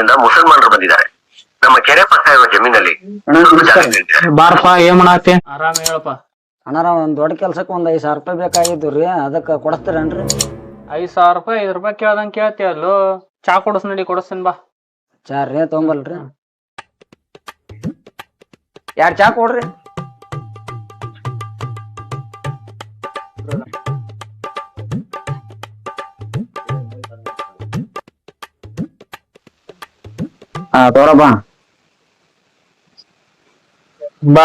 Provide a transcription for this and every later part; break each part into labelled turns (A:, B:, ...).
A: ಊರಿನಿಂದ ಮುಸಲ್ಮಾನರು ಬಂದಿದ್ದಾರೆ. ನಮ್ಮ ಕೆರೆ ಪಕ್ಕ ಇರುವ ಜಮೀನಲ್ಲಿ
B: ಬಾರಪ್ಪ ಏನ್ ಆರಾಮ ಹೇಳಪ್ಪ.
C: ಅಣ್ಣಾರ ಒಂದ್ ದೊಡ್ಡ ಕೆಲ್ಸಕ್ಕೆ ಒಂದ್ ಐದ್ ಸಾವಿರ ರೂಪಾಯಿ ಬೇಕಾಗಿದ್ದು ರೀ ಅದಕ್ಕೆ ಕೊಡಸ್ತೀರೇನ್ರಿ?
B: ಐದ್ ಸಾವಿರ ರೂಪಾಯಿ ಐದ್ ರೂಪಾಯಿ ಕೇಳ್ದಂಗ್ ಕೇಳ್ತಿ ಅಲ್ಲೋ. ಚಾ ಕೊಡಸ್ ನಡಿ ಕೊಡಸ್ತೀನಿ ಬಾ.
C: ಚಾ ರೀ ತೊಗೊಂಬಲ್ರಿ ಯಾರ್ ಚಾ ಕೊಡ್ರಿ? ಹಾ ತೋರಪ್ಪ
B: ಬಾ.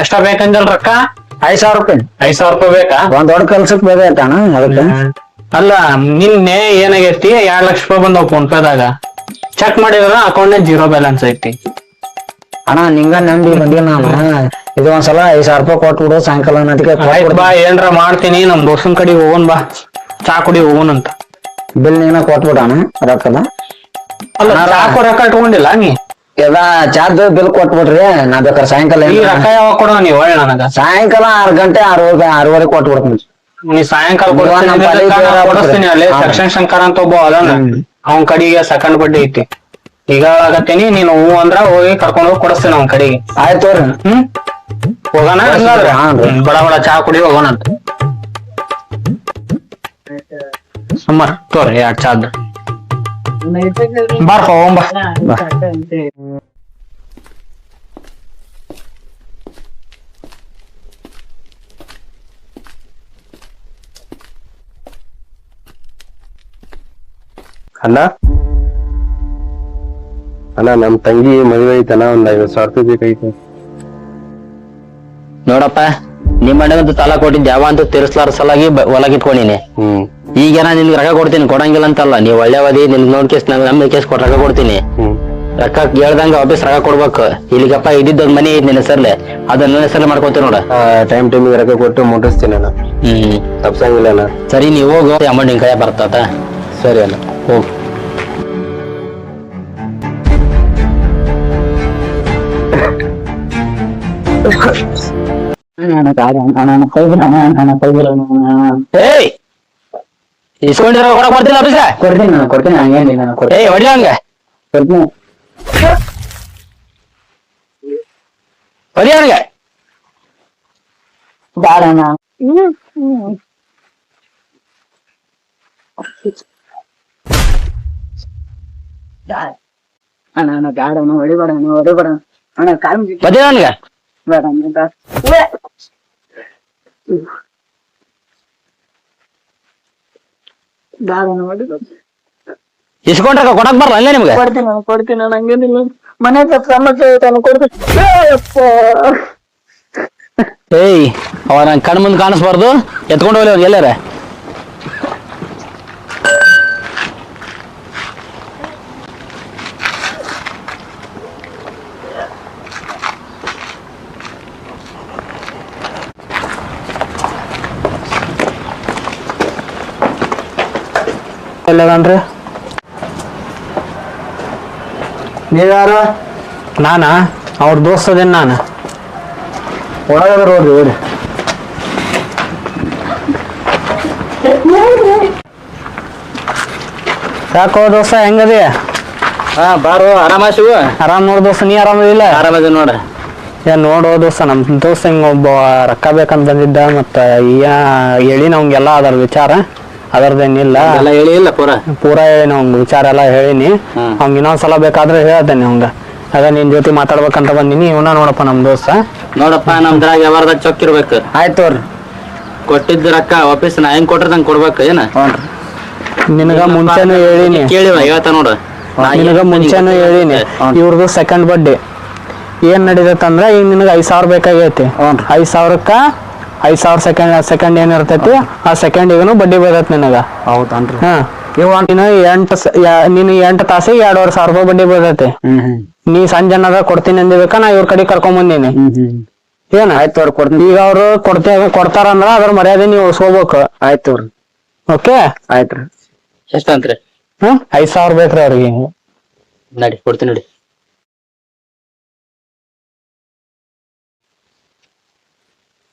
B: ಎಷ್ಟ ಬೇಕಂದ್ರ ರೊಕ್ಕ?
C: ಐದ್ ಸಾವಿರ ರೂಪಾಯಿ.
B: ಐದ್ ಸಾವಿರ ರೂಪಾಯಿ ಬೇಕಾ?
C: ಒಂದ್ ದೊಡ್ಡ ಕೆಲ್ಸಕ್ಕೆ ಬೇಕಾಯ್ತಾನ ಅದಕ್ಕೆ?
B: ಅಲ್ಲ ನಿನ್ನೆ ಏನಾಗೈತಿ? ಎರಡ್ ಲಕ್ಷ ರೂಪಾಯಿ ಬಂದವ್ ಫೋನ್ ಪೇದಾಗ ಚೆಕ್ ಮಾಡಿದ್ರ ಅಕೌಂಟ್ ಜೀರೋ ಬ್ಯಾಲೆನ್ಸ್ ಐತಿ.
C: ಅಣ್ಣ ನಿಂಗ ನಂಬಿ ಬಂದಿ ನಾನು. ಇದು ಒಂದ್ಸಲ ಐದ್ ಸಾವಿರ ರೂಪಾಯಿ ಕೊಟ್ಬಿಡು ಸಾಯಂಕಾಲ ಅದಕ್ಕೆ
B: ಆಯ್ತ್ ಬಾ ಏನ್ರ ಮಾಡ್ತೀನಿ ನಮ್ ದೋಸ್ತನ್ ಕಡೆ ಹೋಗೋನ್ ಬಾ. ಚಾ ಕುಡಿ ಹೋಗೋನ್ ಅಂತ
C: ಬಿಲ್ ನೀನ ಕೊಟ್ಬಿಡಣ ರೊಕ್ಕದ.
B: ಅಲ್ಲ ಚಾಕು ರೊಕ್ಕ ಇಟ್ಕೊಂಡಿಲ್ಲ ನೀ?
C: ಎಲ್ಲ ಚಾರ್ಜ್ ಬಿಲ್ ಕೊಟ್ಬಿಡ್ರಿ ನಾ ಬೇಕಾದ್ರೆ ಸಾಯಂಕಾಲ
B: ಈ ರೊಕ್ಕ ಯಾವಾಗ ಕೊಡೋ ನೀ ಒಳ್ಳೆ ನನಗ.
C: ಸಾಯಂಕಾಲ ಆರ್ ಗಂಟೆ ಆರೂವರೆ ಆರೂವರೆ ಕೊಟ್ಬಿಡ್ತೀನಿ.
B: ನೀ ಸಾಯಂಕಾಲ ಕೊಡ್ತೀನಿ
C: ನಮ್ಮ
B: ನಾ ಕೊಡಿಸ್ತೀನಿ ಅಲ್ಲಿ.
C: ಹಾ.
B: ಸಕ್ಷನ್ ಶಂಕರ್ ಅಂತ ಒಬ್ಬ ಅದಾನ. ಅವನ್ ಕಡೆಗೆ ಸೆಕೆಂಡ್ ಬಡ್ಡಿ ಐತಿ. ಈಗ ಆಗತ್ತೀನಿ ನೀನು ಹೂ ಅಂದ್ರ ಹೋಗಿ ಕರ್ಕೊಂಡು ಹೋಗಿ ಕೊಡಿಸ್ತೀನಿ ಅವನ್ ಕಡೆಗೆ.
C: ಆಯ್ತು ತೋರಿ.
B: ಹ್ಮ್? ಹೋಗೋಣ ಹಂಗಾದ್ರೆ?
C: ಹಾ,
B: ಹ್ಮ್, ಬಡ ಬಡ ಚಾ ಕುಡಿ ಹೋಗೋಣ ಅಂತ. ಸುಮಾರ್ ತೋರಿ ಎರಡ್ ಚಾದ್ ಬಾರ್ಪ ಹೋಗ್ಬಾ
D: ಅಣ್ಣ? ಅಣ್ಣ ನಮ್ ತಂಗಿ ಮದುವೆ ಐತಣ್ಣ ಒಂದ್ ಐವತ್ ಸಾವಿರ ರೂಪಾಯಿ ಬೇಕಾಯ್ತು
E: ನೋಡಪ್ಪ ನಿಮ್ಮ ಅಣ್ಣಗಂತೂ ಸಾಲ ಕೊಟ್ಟಿದ್ದ ಯಾವ ಅಂತ ತೀರಿಸ್ಲಾರ ಸಲಾಗಿ ಒಳಗಿಟ್ಕೊಂಡಿನಿ
D: ಹ್ಮ್.
E: ಈಗ ನಾ ನಿನ್ಗೆ ರೊಕ್ಕ ಕೊಡ್ತೀನಿ ಕೊಡಂಗಿಲ್ಲ ಅಂತಲ್ಲ ನೀವು ಒಳ್ಳೆವದಿ ನಿನ್ ನೋಡ್ ಕೇಸ್ ನಂಗೆ ನಮ್ಮ ಕೇಸ್ ಕೊಟ್ಟು ರೊಕ್ಕ ಕೊಡ್ತೀನಿ ರಕ್ಕ ಕೇಳ್ದಂಗ ಹೇಳ್ದಂಗ ವಾಪಸ್ ರೊಕ್ಕ ಕೊಡ್ಬೇಕು ಇಲ್ಲಿಗಪ್ಪ ಇದ್ದಿದ್ದ ಒಂದ್ ಮನೆ ಐತಿ ನಿನ್ನ ಹೆಸರ್ಲೆ ಅದನ್ನ ನನ್ನ ಹೆಸರ್ಲೆ ಮಾಡ್ಕೊತೀನಿ ನೋಡ
D: ಟೈಮ್ ಟೈಮಿಗೆ ರೊಕ್ಕ ಕೊಟ್ಟು ಮುಟ್ಟಿಸ್ತೀನಿ ಅಣ್ಣ
E: ಹ್ಮ್
D: ತಪ್ಸಂಗಿಲ್ಲ ಅಣ್ಣ
E: ಸರಿ ನೀವು ಹೋಗು ಅಮೌಂಟ್ ನಿನ್ ಕೈ ಬರ್ತದ
D: ಸರಿ ಅಣ್ಣ
E: ಹೋಗ್
C: ಅಣ್ಣ ಅಣ್ಣ ಕೈ ಬಿಡ ಅಣ್ಣ ಅಣ್ಣ ಕೈ ಬಿಡ
E: ಏಯ್ ಇಸ್ಕೊಂಡಿರೋ ಕೊಡಕ್ ಬರ್ತಿಲ್ಲ ಆಫೀಸ
C: ಕೊಡ್ತೀನಿ ನಾನು ಕೊಡ್ತೀನಿ ಹಂಗೇನಿಲ್ಲ ನಾನು ಕೊಡ್ತೀನಿ.
E: ಏಯ್ ಹೊಡಿ ಹಂಗ?
C: ಕೊಡ್ತೀನಿ.
E: ಹೊಡಿ ಹಂಗ?
C: ಬ್ಯಾಡ ಅಣ್ಣ. ಅಣ್ಣ ಅಣ್ಣ ಬ್ಯಾಡ ಅಣ್ಣ ಹೊಡಿಬೇಡ ಅಣ್ಣ ಹೊಡಿಬೇಡ ಅಣ್ಣ. ಕಾಲ್ ಮುಗಿ
E: ಬದಿ ಹಂಗ?
C: ಬೇಡ ಅಣ್ಣ ಬ್ಯಾಡ. ಹೊಡಿಬೇಡ
E: ಇಸ್ಕೊಂಡ್ರ ಕೊಡಕ್ ಬರಲ್ಲ ಅಲ್ಲೇ ನಿಮ್ಗೆ?
C: ಕೊಡ್ತೀನಿ ನಾನು ಕೊಡ್ತೀನಿ ನಾನು ಹಂಗೇನಿಲ್ಲ. ಮನೆ ಸಮಸ್ಯೆ ಐತೆ ಅಣ್ಣ ಕೊಡ್ತೀನಿ ಏಯಪ್ಪ.
E: ಏಯ್ ಅವ ನನ್ ಕಣ್ ಮುಂದ್ ಕಾಣಿಸ್ಬಾರ್ದು. ಎತ್ಕೊಂಡು ಹೋಗ್ಲಿ ಅವ್ನು ಎಲ್ಲಾರ.
B: ಎಲ್ಲದನ್ರಿ
C: ನೀವ್ಯಾರು?
B: ನಾನ? ಅವ್ರ ದೋಸ್ತ ಅದೇನ್ ನಾನು?
C: ಒಳಗದ ನೋಡ್ರಿ ಓಡಿ
B: ಯಾಕೋ ದೋಸ್ತ ಹೆಂಗದಿ?
E: ಹಾ ಬಾರು ಆರಾಮ ಶಿವ
B: ಆರಾಮ್ ನೋಡ್ ದೋಸ್ತ ನೀ ಆರಾಮ
E: ಇಲ್ಲ? ಆರಾಮ ನೋಡ.
B: ಏನ್ ನೋಡೋ ದೋಸ್ತ ನಮ್ ದೋಸ್ತ ಹಿಂಗ ಒಬ್ಬ ರೊಕ್ಕ ಬೇಕಂತ ಬಂದಿದ್ದ ಮತ್ತ ಏ ಹೇಳಿನ ಅವಂಗೆಲ್ಲ ಅದರ ವಿಚಾರ. ಅದರದೇನಿಲ್ಲ
E: ಎಲ್ಲ ಹೇಳಿ ಇಲ್ಲ ಪೂರ?
B: ಪೂರಾ ಏನು ಅವ್ನ ವಿಚಾರ ಎಲ್ಲ ಹೇಳಿನಿ. ಅವ್ ಇನ್ನೊಂದ್ಸಲ ಬೇಕಾದ್ರೆ ಹೇಳ್ತೇನೆ ಅವಂಗ ಅದ ನಿನ್ ಜೊತೆ ಮಾತಾಡ್ಬೇಕಂತ ಬಂದಿನಿ ಇವನ ನೋಡಪ್ಪ ನಮ್ ದೋಸ್ತ.
E: ನೋಡಪ್ಪ ನಮ್ದ್ರಾಗ ವ್ಯವಹಾರದಾಗ ಚೊಕ್ ಇರ್ಬೇಕು.
C: ಆಯ್ತು
E: ಕೊಟ್ಟಿದ್ದ ರೊಕ್ಕ ವಾಪಸ್ ನಾ ಹೆಂಗ್ ಕೊಟ್ಟಿರ್ದಂಗ್ ಕೊಡ್ಬೇಕು ಏನ?
B: ನಿನಗ ಮುಂಚೆನೂ ಹೇಳಿನಿ.
E: ಕೇಳಿವ ಹೇಳ್ತ ನೋಡು. ನಾ
B: ನಿನಗ ಮುಂಚೆನು ಹೇಳಿನಿ. ಇವ್ರದ್ದು ಸೆಕೆಂಡ್ ಬರ್ಡೇ ಏನ್ ನಡೀತಂದ್ರ ಈಗ ನಿನಗ ಐದ್ ಸಾವಿರ ಬೇಕಾಗೈತಿ. ಐದ್ ಸಾವಿರಕ್ಕ ಐದ್ ಸಾವಿರ ಸೆಕೆಂಡ್ ಸೆಕೆಂಡ್ ಏನ್ ಇರ್ತೈತಿ? ಆ ಸೆಕೆಂಡ್ ಈಗನು ಬಡ್ಡಿ ಬೀಳತ್ ನಿನಗ.
C: ಹೌದನ್ರಿ
B: ಹಾ. ನೀನು ಎಂಟು ಸ- ಯಾ- ನೀನು ಎಂಟು ತಾಸಿಗೆ ಎರಡೂವರೆ ಸಾವಿರ ರೂಪಾಯಿ ಬಡ್ಡಿ ಬೀಳತೈತಿ.
C: ಹ್ಮ್ ಹ್ಮ್.
B: ನೀ ಸಂಜೆ ಅನ್ನದ ಕೊಡ್ತೀನಿ ಅಂದಿಬೇಕ ನಾ ಇವ್ರ ಕಡೆ ಕರ್ಕೊಂಡ್ ಬಂದೀನಿ
C: ಹ್ಮ್ ಹ್ಮ್.
B: ಏನ?
C: ಆಯ್ತು ತೋರಿ ಕೊಡ್ತೀನಿ.
B: ಈಗ ಅವ್ರು ಕೊಡ್ತೇ ಕೊಡ್ತಾರಂದ್ರ ಅದ್ರ ಮರ್ಯಾದೆ ನೀವು ಉಳಿಸ್ಕೋಬೇಕು.
C: ಆಯ್ತು ತೋರಿ.
B: ಓಕೆ?
C: ಆಯ್ತ್ರಿ
E: ಎಷ್ಟಂತ್ರಿ
B: ಹ್ಮ್? ಐದ್ ಸಾವಿರ ಬೇಕ್ರಿ ಅವ್ರಿಗೆ.
E: ನಡಿ ಕೊಡ್ತೀನಿ ನಡಿ.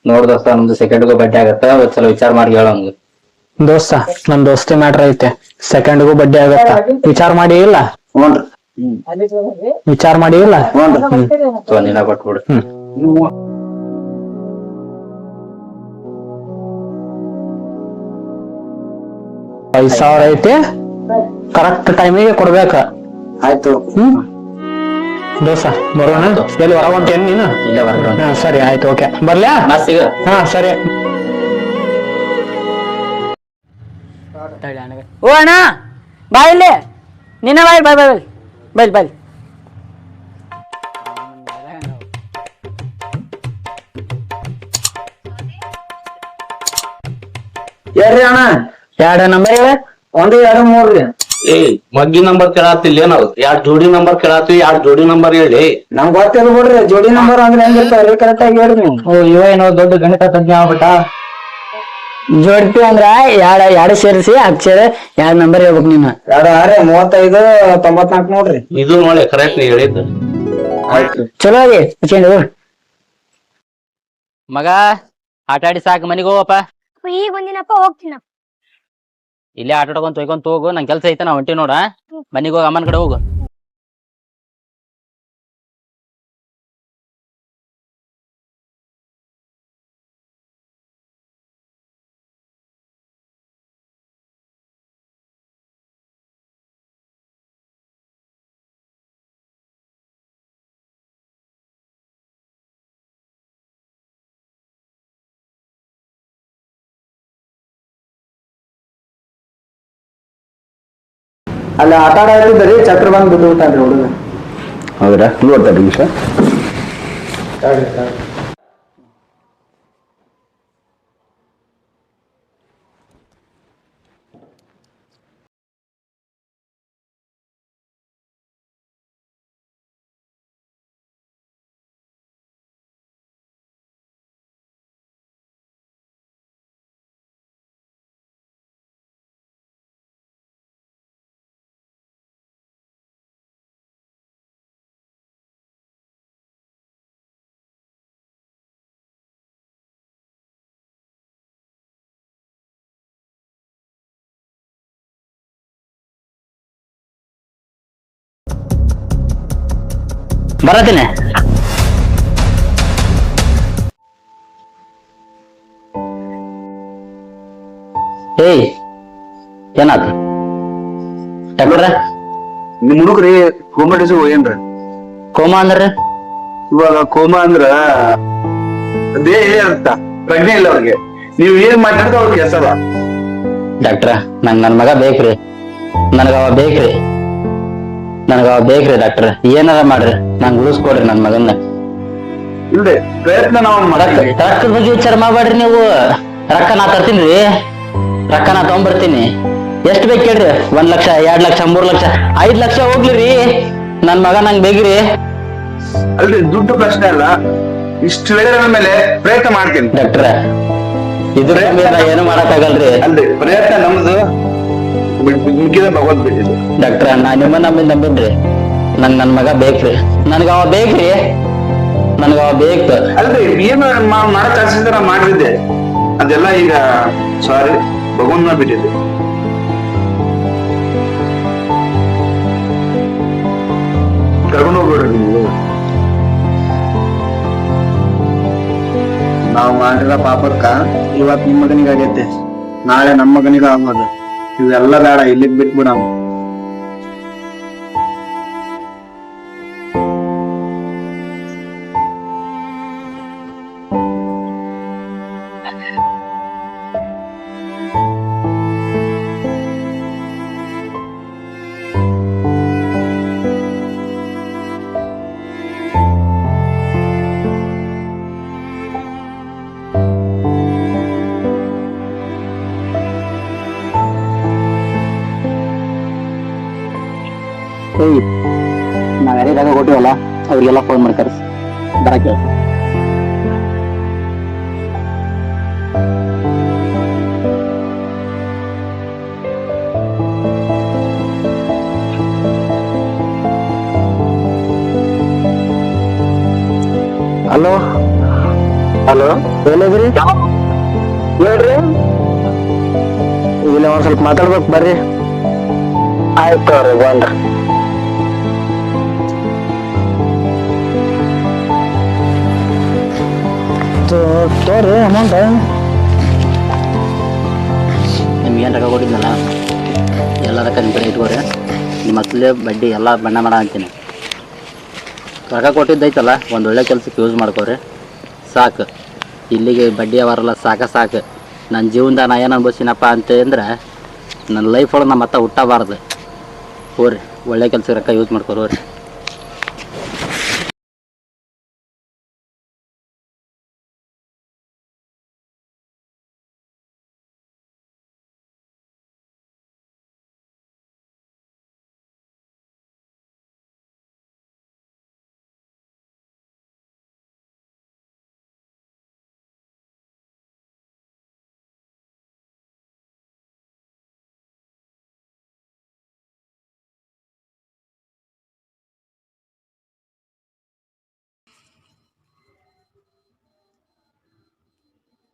E: ನೋಡ್ ದೋಸ್ತ ನಮ್ದು ಸೆಕೆಂಡ್ಗೂ ಬಡ್ಡಿ ಆಗತ್ತ? ಒಂದ್ ಸಲ ವಿಚಾರ ಮಾಡಿ ಹೇಳ ಅವ್ನ್ಗೆ.
B: ದೋಸ್ತ ನಮ್ ದೋಸ್ತಿ ಮ್ಯಾಟ್ರ್ ಐತೆ. ಸೆಕೆಂಡ್ಗೂ ಬಡ್ಡಿ ಆಗತ್ತ? ವಿಚಾರ ಮಾಡಿ ಇಲ್ಲ?
C: ಹ್ಞೂನ್ರಿ
B: ವಿಚಾರ ಮಾಡಿಲ್ಲ
C: ಹ್ಞೂನ್ರಿ
E: ನಿನ್ನ ಕೊಟ್ಬಿಡು
B: ಐದ್ ಸಾವಿರ ಐತಿ. ಕರೆಕ್ಟ್ ಟೈಮಿಗೆ ಕೊಡ್ಬೇಕ.
C: ಆಯ್ತು.
B: ಹ್ಮ್. ದೋಸ ಬರೋಣ? ಎಲ್ಲಿ ಹೊರ ಹೊಂಟೇನ್ ನೀನು?
E: ಇಲ್ಲೇ ಬರ್ತಾವ
B: ಹಾ ಸರಿ ಆಯ್ತು ಓಕೆ. ಬರ್ಲ್ಯಾ
E: ಮಸ್ತಿಗ
B: ಹಾ ಸರಿ.
F: ಓ ಅಣ್ಣ ಬಾ ಇಲ್ಲಿ. ನಿನ್ನ ಬಾಯ್ ಬಾಯ್ ಬಾಯ್ ಬಾಯ್ ಬಾಯ್
C: ಯಾರ್ರಿ ಅಣ್ಣ?
F: ಎರಡು ನಂಬರ್ ಹೇಳ.
C: ಒಂದು ಎರಡು ಮೂರ್ರಿ
G: ಏ ಮಗ್ಗಿ ನಂಬರ್ ಕೇಳತ್ತಿಲ್ಲ ಏನವ್ ಎರಡ್ ಜೋಡಿ ನಂಬರ್ ಕೇಳಾತಿ ಎರಡ್ ಜೋಡಿ ನಂಬರ್ ಹೇಳಿ?
C: ನಮ್ಗ್ ಗೊತ್ತಿಲ್ಲ ಬಿಡ್ರಿ ಜೋಡಿ ನಂಬರ್ ಅಂದ್ರೆ ಹೆಂಗಿರ್ತಾವ್ರಿ ಕರೆಕ್ಟ್ ಆಗಿ ಹೇಳ್ರಿ ನೀವು.
B: ಓ ಇವ ಏನೋ ದೊಡ್ಡ ಗಣಿತ ತಜ್ಞ ಆಗ್ಬಿಟ್ಟ.
F: ಜೋಡಿ ಅಂದ್ರ ಎರಡ ಎರಡ್ ಸೇರಿಸಿ ಅಕ್ಷರ ಎರಡ್ ನಂಬರ್ ಹೇಳ್ಬೇಕು ನೀನು?
C: ಎರಡು ಆರೆ ಮೂವತ್ತೈದು ತೊಂಬತ್ನಾಲ್ಕು ನೋಡ್ರಿ.
G: ಇದು ನೋಡಿ ಕರೆಕ್ಟ್ ನೀ ಹೇಳಿದ್ದು.
C: ಆಯ್ತು.
F: ಚಲೋ ಆಗಿ ಹಚ್ಕೊಂಡು ಹೋಗು.
E: ಮಗ ಆಟ ಆಡಿ ಸಾಕು ಮನಿಗ್ ಹೋಗಪ್ಪ.
H: ಈಗ ಒಂದಿನಪ್ಪ ಹೋಗ್ತೀನಪ್ಪ.
E: ಇಲ್ಲೇ ಆಟ ಆಡ್ಕೊಂತ ಹೋಗ್ಕೊಂತ ಹೋಗು ನಂಗೆ ಕೆಲ್ಸ ಐತೆ ನಾ ಹೊಂಟಿ ನೋಡ. ಮನಿಗ್ ಹೋಗಿ ಅಮ್ಮನ ಕಡೆ ಹೋಗು.
C: ಅಲ್ಲಿ ಆಟ ಆಡ್ತಿದ್ರಿ ಚಕ್ರ ಬಂದು ಬಿದ್ದು ಬಿಟ್ಟಾನ್ರಿ ಹುಡುಗ.
D: ಹೌದಾ? ನೋಡ್ತಾರೆ ನಿಮಿಷ
E: ಬರತೀನಿ. ಏಯ್ ಡಾಕ್ಟ್ರ
D: ನಿಮ್ ಹುಡುಗ್ರಿ ಕೋಮಡಿಸ್ ಏನ್ರ
E: ಕೋಮಾ ಅಂದ್ರ?
D: ಇವಾಗ ಕೋಮಾ ಅಂದ್ರ ಅದೇ ಅಂತ ಪ್ರಜ್ಞೆ ಇಲ್ಲ ಅವ್ರಿಗೆ. ನೀವ್ ಏನ್ ಮಾತಾಡಿದ್ರೆ ಅವ್ರಿಗೆ ಹೆಸರ
E: ಡಾಕ್ಟ್ರ ನಂಗ್ ನನ್ ಮಗ ಬೇಕ್ರಿ. ನನಗ ಅವ ಬೇಕ್ರಿ. ನನಗ ಬೇಕ್ರಿ ಡಾಕ್ಟರ್ ಏನಾರ ಮಾಡ್ರಿ. ನಂಗೆ ಉಳಿಸ್ಕೊಡ್ರಿ ನನ್ ಮಗನ್ನ.
D: ಇಲ್ರಿ ಪ್ರಯತ್ನ ನಾವು ಮಾಡಕ್ಕೆ
E: ರೊಕ್ಕದ ಬಗ್ಗೆ ವಿಚಾರ ಮಾಡ್ಬೇಡ್ರಿ ನೀವು. ರೊಕ್ಕ ನಾ ತರ್ತೀನಿ ರೊಕ್ಕ ನಾ ತಗೊಂಬರ್ತೀನಿ. ಎಷ್ಟ್ ಬೇಕು ಕೇಳ್ರಿ? ಒಂದ್ ಲಕ್ಷ ಎರಡ್ ಲಕ್ಷ ಮೂರ್ ಲಕ್ಷ ಐದ್ ಲಕ್ಷ ಹೋಗ್ಲಿ ರೀ. ನನ್ ಮಗ ನಂಗ್ ಬೇಕ್ರಿ.
D: ಅಲ್ರಿ ದುಡ್ಡು ಪ್ರಶ್ನೆ ಅಲ್ಲ. ಇಷ್ಟು ಹೇಳಿದ ಮೇಲೆ ಪ್ರಯತ್ನ ಮಾಡ್ತೀನಿ.
E: ಡಾಕ್ಟ್ರ ಇದ್ರ ಏನು ಮಾಡಕ್ಕಾಗಲ್ರಿ?
D: ಅಲ್ರಿ ಪ್ರಯತ್ನ ನಮ್ದು. ಮುಗಿದ ಮಗನ್ ಬಿಟ್ಟಿದ್ದು.
E: ಡಾಕ್ಟ್ರ ನಾ ನಿಮ್ಮ ನಂಬಿ ನಂಬಿದ್ರಿ. ನಂಗ್ ನನ್ ಮಗ ಬೇಕ್ರಿ. ನನ್ಗ ಅವ ಬೇಕ್ರಿ. ನನ್ಗ ಅವ ಬೇಕು.
D: ಅಲ್ರಿ ಏನು ಮಾಡಕ್ ಆಸಿದ್ರ ಮಾಡಿದ್ದೆ ಅದೆಲ್ಲ ಈಗ ಸಾರಿ ಭಗವನ್ನ ಬಿಟ್ಟಿದ್ದೆ. ಕರ್ಕೊಂಡು ಹೋಗ್ಬೇಡ್ರಿ ನೀವು.
C: ನಾವ್ ಮಾಡಿರೋ ಪಾಪಕ್ಕ ಇವತ್ ನಿಮ್ಮ ಮಗನಿಗಾಗೈತೆ ನಾಳೆ ನಮ್ಮ ಮಗನಿಗ ಆಗೋದು. ಇವೆಲ್ಲ ಬೇಡ ಇಲ್ಲಿಗೆ ಬಿಟ್ಬಿಡ
E: ಕೊಟ್ಟಿವಲ್ಲ ಅವ್ರಿಗೆಲ್ಲ ಫೋನ್ ಮಾಡಿ ಕರ್ಸಿ. ಬರಕ್ಕೆ.
C: ಹಲೋ? ಹಲೋ? ಏನಿದ್ರಿ ಹೇಳ್ರಿ. ಇಲ್ಲ ಒಂದ್ ಸ್ವಲ್ಪ ಮಾತಾಡ್ಬೇಕು ಬರ್ರಿ. ಆಯ್ತು ಅವ್ರಿ ಬಂದ್ರಿ.
B: ಆಯ್ತು ತೋರಿ ಅಮೌಂಟ್
E: ನಿಮ್ಗೇನು ರೊಕ್ಕ ಕೊಟ್ಟಿದ್ನಲ್ಲ ಎಲ್ಲ ರೊಕ್ಕ ನಿಮ್ಮ ಕಡೆ ಇಟ್ಕೋರಿ. ನಿಮ್ಮ ಅಸಲೇ ಬಡ್ಡಿ ಎಲ್ಲ ಬಣ್ಣ ಮಾಡ ಅಂತೀನಿ. ರೊಕ್ಕ ಕೊಟ್ಟಿದ್ದೈತಲ್ಲ, ಒಂದು ಒಳ್ಳೆ ಕೆಲಸಕ್ಕೆ ಯೂಸ್ ಮಾಡ್ಕೋರಿ. ಸಾಕು. ಇಲ್ಲಿಗೆ ಬಡ್ಡಿ ಅವರಲ್ಲ ಸಾಕ ಸಾಕು. ನನ್ನ ಜೀವನದ ನಾ ಏನು ಅನ್ಭವಿಸಿನಪ್ಪ ಅಂತಂದ್ರೆ ನನ್ನ ಲೈಫ್ ಒಳಗೆ ನಮ್ಮ ಮತ್ತೆ ಹುಟ್ಟಬಾರ್ದು ಹೋರಿ ಒಳ್ಳೆ ಕೆಲ್ಸಕ್ಕೆ ರೊಕ್ಕ ಯೂಸ್ ಮಾಡ್ಕೋರಿ